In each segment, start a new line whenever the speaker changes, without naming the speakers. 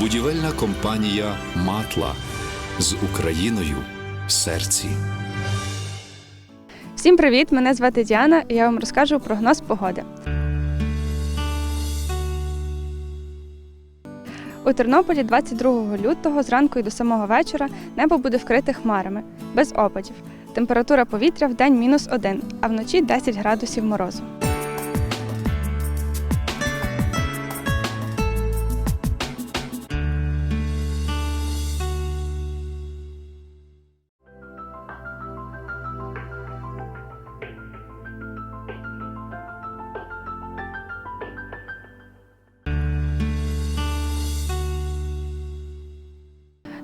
Будівельна компанія Матла з Україною в серці.
Всім привіт! Мене звати Діана, і я вам розкажу прогноз погоди. У Тернополі 22 лютого зранку і до самого вечора небо буде вкрите хмарами, без опадів. Температура повітря в день мінус 1, а вночі 10 градусів морозу.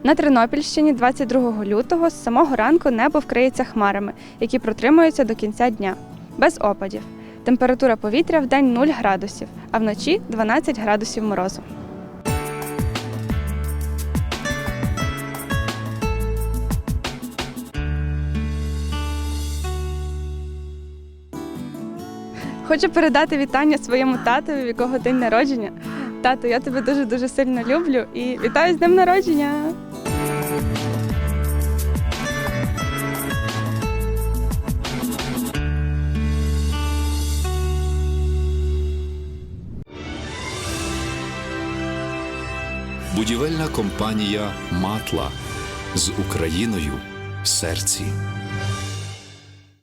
На Тернопільщині 22 лютого з самого ранку небо вкриється хмарами, які протримуються до кінця дня, без опадів. Температура повітря в день 0 градусів, а вночі 12 градусів морозу. Хочу передати вітання своєму татові, в якого день народження. Тато, я тебе дуже дуже сильно люблю і вітаю з днем народження.
Будівельна компанія Матла з Україною в серці.